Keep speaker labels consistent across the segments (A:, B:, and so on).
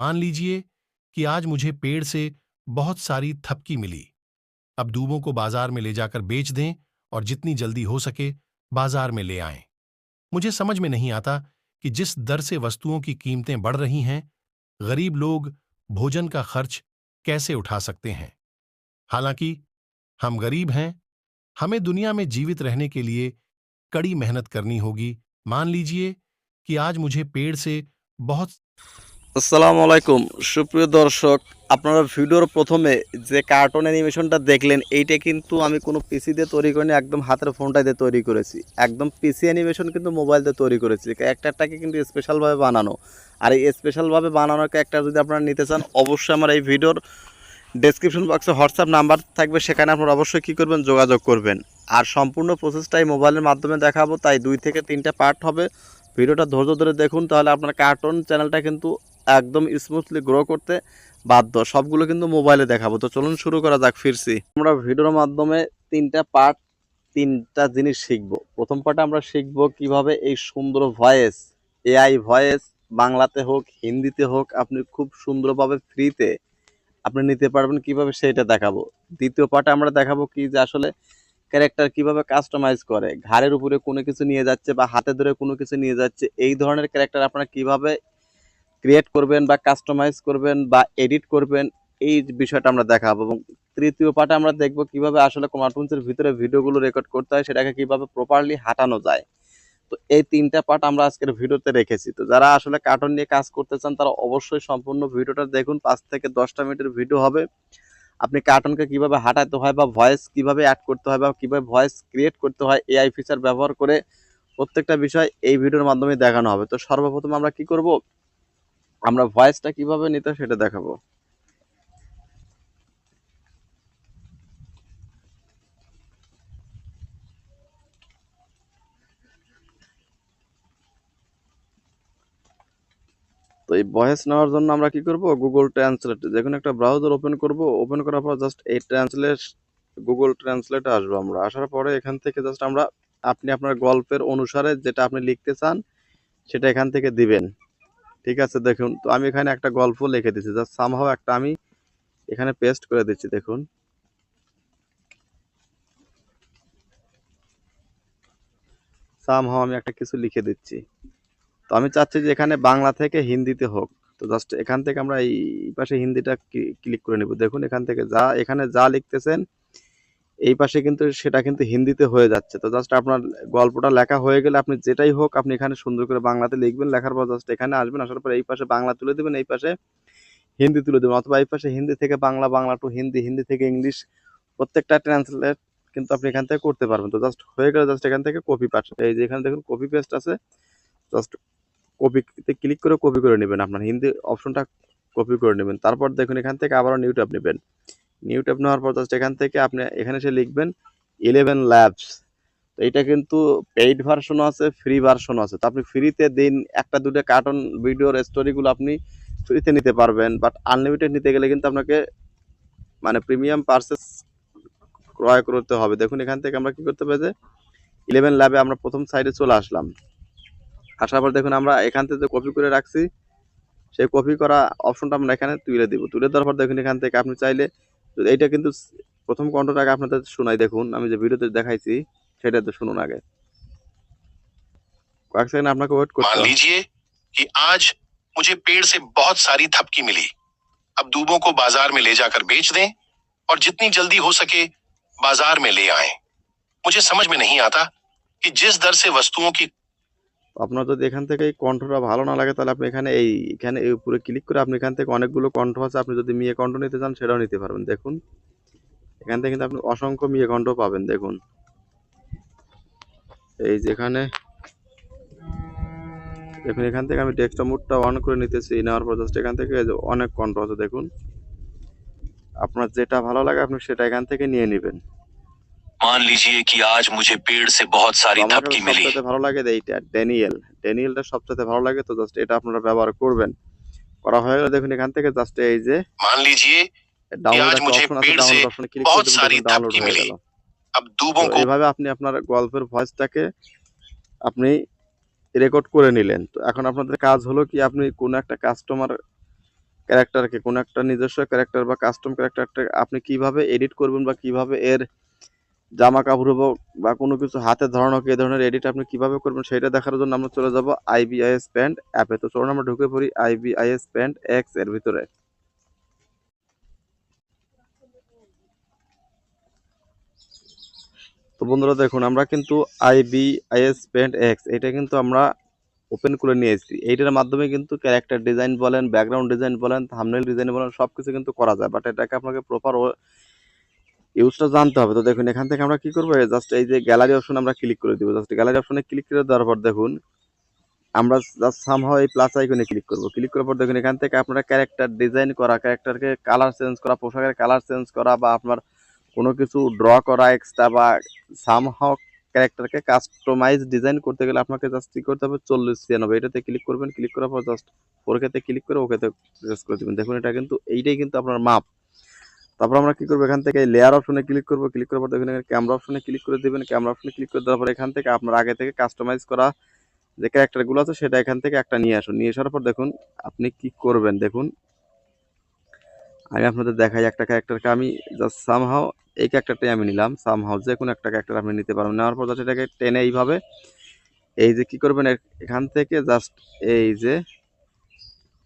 A: मान लीजिए कि आज मुझे पेड़ से बहुत सारी थपकी मिली। अब दूबों को बाज़ार में ले जाकर बेच दें और जितनी जल्दी हो सके बाज़ार में ले आएँ। मुझे समझ में नहीं आता कि जिस दर से वस्तुओं की कीमतें बढ़ रही हैं, गरीब लोग भोजन का खर्च कैसे उठा सकते हैं? हालाँकि हम गरीब हैं, हमें दुनिया में जीवित रहने के लिए कड़ी मेहनत करनी होगी। मान लीजिए कि आज मुझे पेड़ से बहुत
B: আসসালামু আলাইকুম। সুপ্রিয় দর্শক, আপনারা ভিডিওর প্রথমে যে কার্টুন অ্যানিমেশনটা দেখলেন, এইটা কিন্তু আমি কোনো পিসি দিয়ে তৈরি করিনি, একদম হাতের ফোনটা দিয়ে তৈরি করেছি। একদম পিসি অ্যানিমেশন কিন্তু মোবাইল দিয়ে তৈরি করেছি। ক্যারেক্টারটাকে কিন্তু স্পেশালভাবে বানানো। আর এই স্পেশালভাবে বানানোর ক্যারেক্টার যদি আপনারা নিতে চান, অবশ্যই আমার এই ভিডিওর ডেসক্রিপশন বক্সে হোয়াটসঅ্যাপ নাম্বার থাকবে। সেখানে আপনারা অবশ্যই কী করবেন, যোগাযোগ করবেন। আর সম্পূর্ণ প্রসেসটাই মোবাইলের মাধ্যমে দেখাবো, তাই দুই থেকে তিনটা পার্ট হবে। ভিডিওটা ধৈর্য ধরে দেখুন, তাহলে আপনার কার্টুন চ্যানেলটা কিন্তু একদম স্মুথলি গ্রো করতে বাধ্য। সবগুলো কিন্তু মোবাইলে দেখাবো। তো চলুন শুরু করা যাক, ফিরছি। আমরা ভিডিওর মাধ্যমে তিনটা পার্ট তিনটা জিনিস শিখব। প্রথম পার্টে আমরা শিখব কীভাবে এই সুন্দর ভয়েস এআই ভয়েস বাংলাতে হোক, হিন্দিতে হোক, আপনি খুব সুন্দরভাবে ফ্রিতে আপনি নিতে পারবেন কীভাবে সেটা দেখাবো। দ্বিতীয় পার্টে আমরা দেখাবো কি যে আসলে ক্যারেক্টার কীভাবে কাস্টমাইজ করে। ঘাড়ের উপরে কোনো কিছু নিয়ে যাচ্ছে বা হাতে ধরে কোনো কিছু নিয়ে যাচ্ছে। এই ধরনের ক্যারেক্টার আপনারা কীভাবে ক্রিয়েট করবেন বা কাস্টমাইজ করবেন বা এডিট করবেন, এই বিষয়টা আমরা দেখাবো। এবং তৃতীয় পার্টে আমরা দেখব কীভাবে আসলে কার্টুনসের ভিতরে ভিডিওগুলো রেকর্ড করতে হয়, সেটাকে কীভাবে প্রপারলি হাঁটানো যায়। তো এই তিনটা পার্ট আমরা আজকের ভিডিওতে রেখেছি। তো যারা আসলে কার্টুন নিয়ে কাজ করতে চান, তারা অবশ্যই সম্পূর্ণ ভিডিওটা দেখুন। পাঁচ থেকে দশটা মিনিটের ভিডিও হবে। আপনি কার্টুনকে কীভাবে হাঁটাতে হয় বা ভয়েস কীভাবে অ্যাড করতে হয় বা কীভাবে ভয়েস ক্রিয়েট করতে হয় এআই ফিচার ব্যবহার করে প্রত্যেকটা বিষয় এই ভিডিওর মাধ্যমে দেখানো হবে। তো সর্বপ্রথম আমরা কি করব? আমরা ভয়েসটা কীভাবে নিতে সেটা দেখাবো। তো এই ভয়েস নেওয়ার জন্য আমরা কি করব? গুগল ট্রান্সলেট যে কোনো একটা ব্রাউজার ওপেন করব। ওপেন করার পর জাস্ট এই ট্রান্সলেট গুগল ট্রান্সলেটে আসব আমরা। আসার পরে এখান থেকে জাস্ট আমরা আপনি আপনার গল্পের অনুসারে যেটা আপনি লিখতে চান, সেটা এখান থেকে দিবেন। ঠিক আছে, দেখুন। তো আমি এখানে একটা গল্প লিখে দিচ্ছি। জাস্ট সামহাও একটা আমি এখানে পেস্ট করে দিচ্ছি, দেখুন। সামহাও আমি একটা কিছু লিখে দিচ্ছি। তো আমি চাচ্ছি যে এখানে বাংলা থেকে হিন্দিতে হোক। তো জাস্ট এখান থেকে আমরা এই পাশে হিন্দিটা ক্লিক করে নিব। দেখুন, এখান থেকে যা, এখানে যা লিখতেছেন এই পাশে কিন্তু সেটা কিন্তু হিন্দিতে হয়ে যাচ্ছে। তো জাস্ট আপনার গল্পটা লেখা হয়ে গেলে আপনি যেটাই হোক, আপনি এখানে সুন্দর করে বাংলাতে লিখবেন, লেখার পর জাস্ট এখানে আসবেন, আসার পর এই পাশে বাংলা তুলে দেবেন, এই পাশে হিন্দি তুলে দেবেন অথবা এই পাশে হিন্দি থেকে বাংলা বাংলা টু হিন্দি হিন্দি থেকে ইংলিশ প্রত্যেকটা ট্রান্সলেট কিন্তু আপনি এখান থেকে করতে পারবেন। তো জাস্ট হয়ে গেলে জাস্ট এখান থেকে কপি পাচ্ছেন এই যে এখানে দেখুন কপি পেস্ট আছে জাস্ট কপিতে ক্লিক করে কপি করে নেবেন। আপনার হিন্দি অপশনটা কপি করে নেবেন। তারপর দেখুন এখান থেকে আবারও নিউ ট্যাব নেবেন। নিউ ট্যাব নেওয়ার পর জাস্ট এখান থেকে আপনি এখানে এসে লিখবেন ইলেভেন ল্যাবস তো এটা কিন্তু পেইড ভার্সনও আছে ফ্রি ভার্সনও আছে। তো আপনি ফ্রিতে দিন, একটা, দুটো কার্টুন ভিডিওর স্টোরিগুলো আপনি ফ্রিতে নিতে পারবেন। বাট আনলিমিটেড নিতে গেলে কিন্তু আপনাকে মানে প্রিমিয়াম পার্সেস ক্রয় করতে হবে। দেখুন এখান থেকে আমরা কি করতে হবে যে ইলেভেন ল্যাবে আমরা প্রথম সাইডে চলে আসলাম। আসার পর দেখুন আমরা এখান থেকে কপি করে রাখছি, সেই কপি করা অপশনটা আমরা এখানে তুলে দিব। তুলে দেওয়ার পর দেখুন এখান থেকে আপনি চাইলে এইটা কিন্তু প্রথম কণ্ঠটাকে আপনাদের শোনাই দেখুন আমি যে ভিডিওতে দেখাইছি সেটা তো শুনুন আগে কয়েক সেকেন্ড আপনাকে ওয়েট করতে
A: मान
B: হবে
A: लीजिए कि आज मुझे पेड़ से बहुत सारी थपकी मिली अब दूबों को बाजार में ले जाकर बेच दें और जितनी जल्दी हो सके बाजार में ले आएं मुझे समझ में नहीं आता कि जिस दर से वस्तुओं की
B: আপনার যদি এখান থেকে এই কণ্ঠটা ভালো না লাগে, তাহলে আপনি এখানে এই এখানে এই উপরে ক্লিক করে আপনি এখান থেকে অনেকগুলো কণ্ঠ আছে, আপনি যদি মিয়ে কণ্ঠ নিতে চান, সেটাও নিতে পারবেন। দেখুন, এখান থেকে কিন্তু আপনি অসংখ্য মিয়ে কণ্ঠ পাবেন। দেখুন, এই যেখানে দেখুন, এখান থেকে আমি ডেস্কটপ মোডটা অন করে নিতেছি, নেওয়ার পর জাস্ট এখান থেকে অনেক কণ্ঠ আছে, দেখুন। আপনার যেটা ভালো লাগে, আপনি সেটা এখান থেকে নিয়ে নেবেন।
C: মান লিজিয়ে কি আজ মুঝে পেড় সে
B: বহুত
C: সারি
B: ধপকি
C: মিলি
B: সবচেয়ে ভালো লাগে এইটা ড্যানিয়েল। ড্যানিয়েলটা সবচেয়ে ভালো লাগে তো জাস্ট এটা আপনারা ব্যবহার করবেন। করা হয়ে গেল দেখুন এখান থেকে জাস্ট এই যে
A: মান
B: লিজিয়ে
A: আজ
B: মুঝে পেড়
A: সে
B: বহুত
A: সারি
B: ধপকি
A: মিলি আব
B: দুবো
A: কো
B: এইভাবে আপনি আপনার গল্পের ভয়েসটাকে আপনি রেকর্ড করে নিলেন। তো এখন আপনাদের কাজ হলো কি আপনি কোন একটা কাস্টমার ক্যারেক্টারকে কোন একটা নিজস্ব ক্যারেক্টার বা কাস্টম ক্যারেক্টারটা আপনি কীভাবে এডিট করবেন বা কীভাবে এর জামা কাপড় হোক বা কোনো কিছু হাতে ধরানো হোক ধরনের এডিট আপনি কীভাবে করবেন সেটা দেখার জন্য আমরা চলে যাব আইবিআইএস প্যান্ট অ্যাপে তো চলুন আমরা ঢুকে পড়ি আইবিআইএস প্যান্ট এক্সের ভিতরে। তো বন্ধুরা দেখুন, আমরা কিন্তু আইবিআইএস প্যান্ট এক্স এটা কিন্তু আমরা ওপেন করে নিয়েছি। এইটার মাধ্যমে কিন্তু ক্যারেক্টার ডিজাইন বলেন ব্যাকগ্রাউন্ড ডিজাইন বলেন থামনেল ডিজাইন বলেন সব কিছু কিন্তু করা যায়। বাট এটাকে আপনাকে প্রপার ইউজটা জানতে হবে। তো দেখুন, এখান থেকে আমরা কি করব? জাস্ট এই যে গ্যালারি অপশন আমরা ক্লিক করে দিব। জাস্ট গ্যালারি অপশনে ক্লিক করে দেওয়ার পর দেখুন, আমরা জাস্ট সামহাও এই প্লাস আইকনে ক্লিক করব। ক্লিক করার পর দেখুন, এখান থেকে আপনারা ক্যারেক্টার ডিজাইন করা ক্যারেক্টারকে কালার চেঞ্জ করা, পোশাকের কালার চেঞ্জ করা বা আপনার কোনো কিছু ড্র করা এক্সট্রা বা সামহাও ক্যারেক্টারকে কাস্টমাইজ ডিজাইন করতে গেলে আপনাকে জাস্ট কি করতে হবে? চল্লিশ ছিয়ানব্বই। এটাতে ক্লিক করবেন। ক্লিক করার পর জাস্ট ফোরকেতে ক্লিক করে ওকেতে প্রেস করে দেবেন। দেখুন, এটা কিন্তু, এইটাই কিন্তু আপনার মাপ তারপর আমরা কি করব? এখান থেকে লেয়ার অপশনে ক্লিক করব। ক্লিক করার পর দেখুন ক্যামেরা অপশনে ক্লিক করে দেবেন। ক্যামেরা অপশনে ক্লিক করে দেওয়ার পর এখান থেকে আপনার আগে থেকে কাস্টমাইজ করা যে ক্যারেক্টারগুলো আছে, সেটা এখান থেকে একটা নিয়ে আসুন। নিয়ে আসার পর দেখুন আপনি কি করবেন? দেখুন, আমি আপনাদের দেখাই একটা ক্যারেক্টারকে আমি জাস্ট সামহাও এই ক্যারেক্টারটাই আমি নিলাম। সামহাও যে কোনো একটা ক্যারেক্টার আপনি নিতে পারবেন। নেওয়ার পর জাস্ট এটাকে টেনে এইভাবে এই যে কি করবেন? এখান থেকে জাস্ট এই যে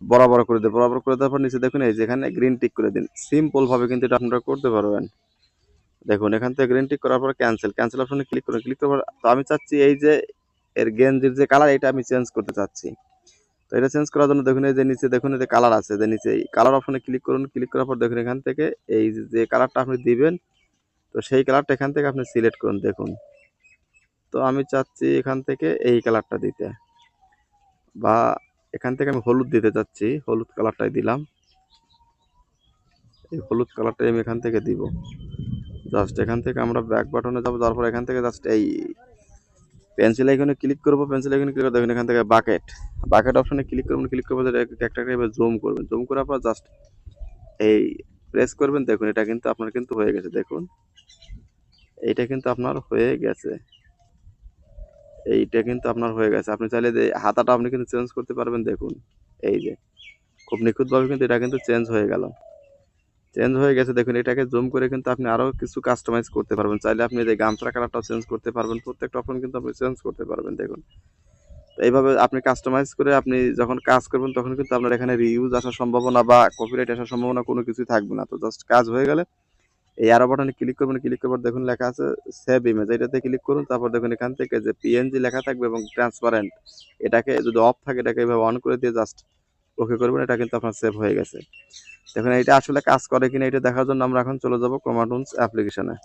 B: বরাবর করে দেন বরাবর করে দেওয়ার পর নিচে দেখুন এই যে এখানে গ্রিন টিক করে দিন। সিম্পল ভাবে কিন্তু এটা আপনারা করতে পারবেন। দেখুন, এখান থেকে গ্রিন টিক করার পর ক্যান্সেল ক্যান্সেল অপশনে ক্লিক করুন ক্লিক করার পর তো আমি চাচ্ছি এই যে এর গেঞ্জির যে কালার এটা আমি চেঞ্জ করতে চাচ্ছি। তো এটা চেঞ্জ করার জন্য দেখুন এই যে নিচে, দেখুন এই যে কালার আছে, যে নিচে কালার অপশনে ক্লিক করুন ক্লিক করার পর দেখুন এখান থেকে এই যে কালারটা আপনি দিবেন, তো সেই কালারটা এখান থেকে আপনি সিলেক্ট করুন, দেখুন। তো আমি চাচ্ছি এখান থেকে এই কালারটা দিতে। বা এখান থেকে আমি হলুদ দিতে চাচ্ছি হলুদ কালারটাই দিলাম। এই হলুদ কালারটাই আমি এখান থেকে দিব। জাস্ট এখান থেকে আমরা ব্যাক বাটনে যাব, তারপর এখান থেকে জাস্ট এই পেন্সিল আইকনে ক্লিক করব পেন্সিল আইকনে ক্লিক করে দেখুন এখান থেকে বাকেট বাকেট অপশনে ক্লিক করবেন ক্লিক করব একটা এবার জুম করবেন। জুম করার পর জাস্ট এই প্রেস করবেন, দেখুন এটা কিন্তু আপনার কিন্তু হয়ে গেছে, দেখুন। এইটা কিন্তু আপনার হয়ে গেছে। এইটা কিন্তু আপনার হয়ে গেছে। আপনি চাইলে যে হাতাটা আপনি কিন্তু চেঞ্জ করতে পারবেন, দেখুন। এই যে, খুব নিখুঁতভাবে কিন্তু এটা কিন্তু চেঞ্জ হয়ে গেল। চেঞ্জ হয়ে গেছে, দেখুন, এটাকে জুম করে কিন্তু আপনি আরও কিছু কাস্টমাইজ করতে পারবেন। চাইলে আপনি যে গামছার কালারটাও চেঞ্জ করতে পারবেন। প্রত্যেকটা অপশন কিন্তু আপনি চেঞ্জ করতে পারবেন, দেখুন। এইভাবে আপনি কাস্টমাইজ করে আপনি যখন কাজ করবেন, তখন কিন্তু আপনার এখানে রিউজ আসার সম্ভাবনা বা কপিরাইট আসার সম্ভাবনা কোনো কিছুই থাকবে না। তো জাস্ট কাজ হয়ে গেলে এই আরও বাটনে ক্লিক করবেন ক্লিক করার দেখুন লেখা আছে সেভ ইমেজ এটাতে ক্লিক করুন, তারপর দেখুন এখান থেকে যে পিএনজি লেখা থাকবে এবং ট্রান্সপারেন্ট এটাকে যদি অফ থাকে এটাকে এইভাবে অন করে দিয়ে জাস্ট ওকে করবেন, এটা কিন্তু আপনার সেভ হয়ে গেছে। দেখুন এটা আসলে কাজ করে কিনা এটা দেখার জন্য আমরা এখন চলে যাব ক্রোমাটুনস অ্যাপ্লিকেশনে